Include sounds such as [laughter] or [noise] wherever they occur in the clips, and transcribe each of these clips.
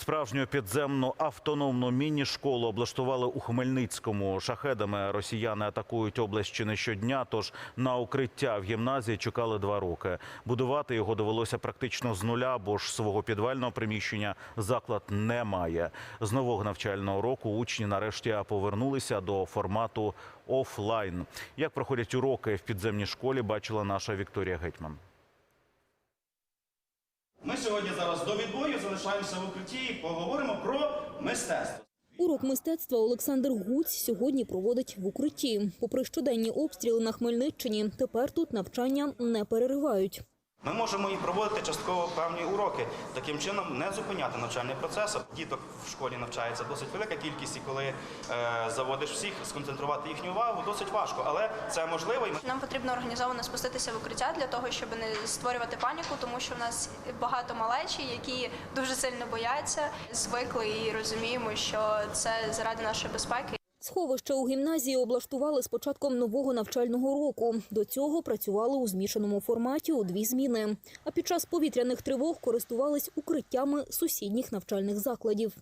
Справжню підземну автономну міні-школу облаштували у Хмельницькому. Шахедами росіяни атакують область чи не щодня. Тож на укриття в гімназії чекали два роки. Будувати його довелося практично з нуля, бо ж свого підвального приміщення заклад не має. З нового навчального року учні нарешті повернулися до формату офлайн. Як проходять уроки в підземній школі, бачила наша Вікторія Гетьман. Ми сьогодні зараз до відбою залишаємося в укритті і поговоримо про мистецтво. Урок мистецтва Олександр Гуць сьогодні проводить в укритті. Попри щоденні обстріли на Хмельниччині, тепер тут навчання не переривають. Ми можемо і проводити частково певні уроки, таким чином не зупиняти навчальний процес. Діток в школі навчається досить велика кількість, і коли е, заводиш всіх, сконцентрувати їхню увагу досить важко, але це можливо. Нам потрібно організовано спуститися в укриття для того, щоб не створювати паніку, тому що в нас багато малечі, які дуже сильно бояться, звикли і розуміємо, що це заради нашої безпеки. Сховище у гімназії облаштували з початком нового навчального року. До цього працювали у змішаному форматі у дві зміни. А під час повітряних тривог користувались укриттями сусідніх навчальних закладів.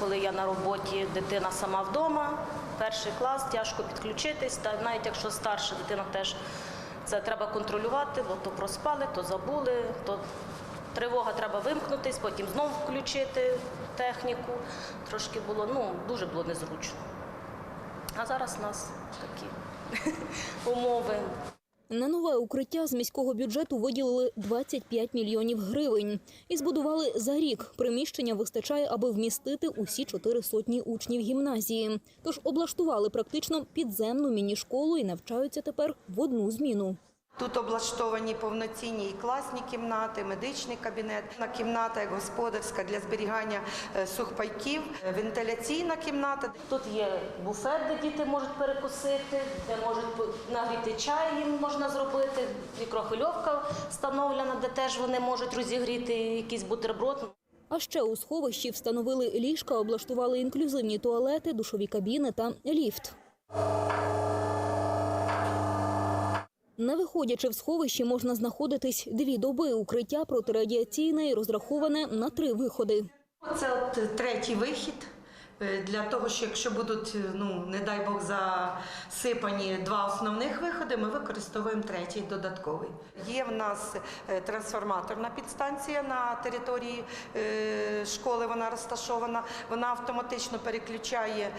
Коли я на роботі, дитина сама вдома, перший клас, тяжко підключитись. Та навіть якщо старша дитина теж це треба контролювати, бо то проспали, то забули, то тривога треба вимкнутись, потім знову включити техніку. Трошки було, ну, дуже було незручно. А зараз у нас такі [laughs] умови. На нове укриття з міського бюджету виділили 25 мільйонів гривень і збудували за рік. Приміщення вистачає, аби вмістити усі чотири сотні учнів гімназії. Тож облаштували практично підземну міні-школу і навчаються тепер в одну зміну. Тут облаштовані повноцінні і класні кімнати, медичний кабінет, на кімната як господарська для зберігання е, сухпайків, е, вентиляційна кімната. Тут є буфет, де діти можуть перекусити, де можуть нагріти чай їм можна зробити, мікрохвильовка встановлена, де теж вони можуть розігріти якийсь бутерброд. А ще у сховищі встановили ліжка, облаштували інклюзивні туалети, душові кабіни та ліфт. Не виходячи в сховищі, можна знаходитись дві доби. Укриття протирадіаційне і розраховане на три виходи. Це третій вихід. Е, Для того, що якщо будуть, е, ну не дай Бог, засипані два основних виходи, ми використовуємо третій додатковий. Є в нас е, трансформаторна підстанція на території школи. Вона розташована. Вона автоматично переключає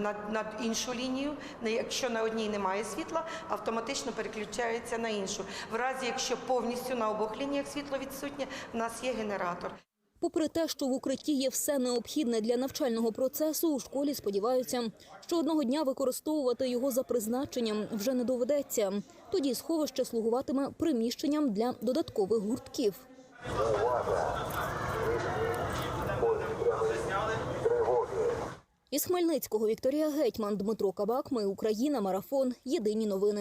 на, на іншу лінію. Якщо на одній немає світла, автоматично переключається на іншу. В разі, якщо повністю на обох лініях світло відсутнє, в нас є генератор. Попри те, що в укритті є все необхідне для навчального процесу, у школі сподіваються, що одного дня використовувати його за призначенням вже не доведеться. Тоді сховище слугуватиме приміщенням для додаткових гуртків. Із Хмельницького Вікторія Гетьман, Дмитро Кабак. Ми Україна. Марафон. Єдині новини.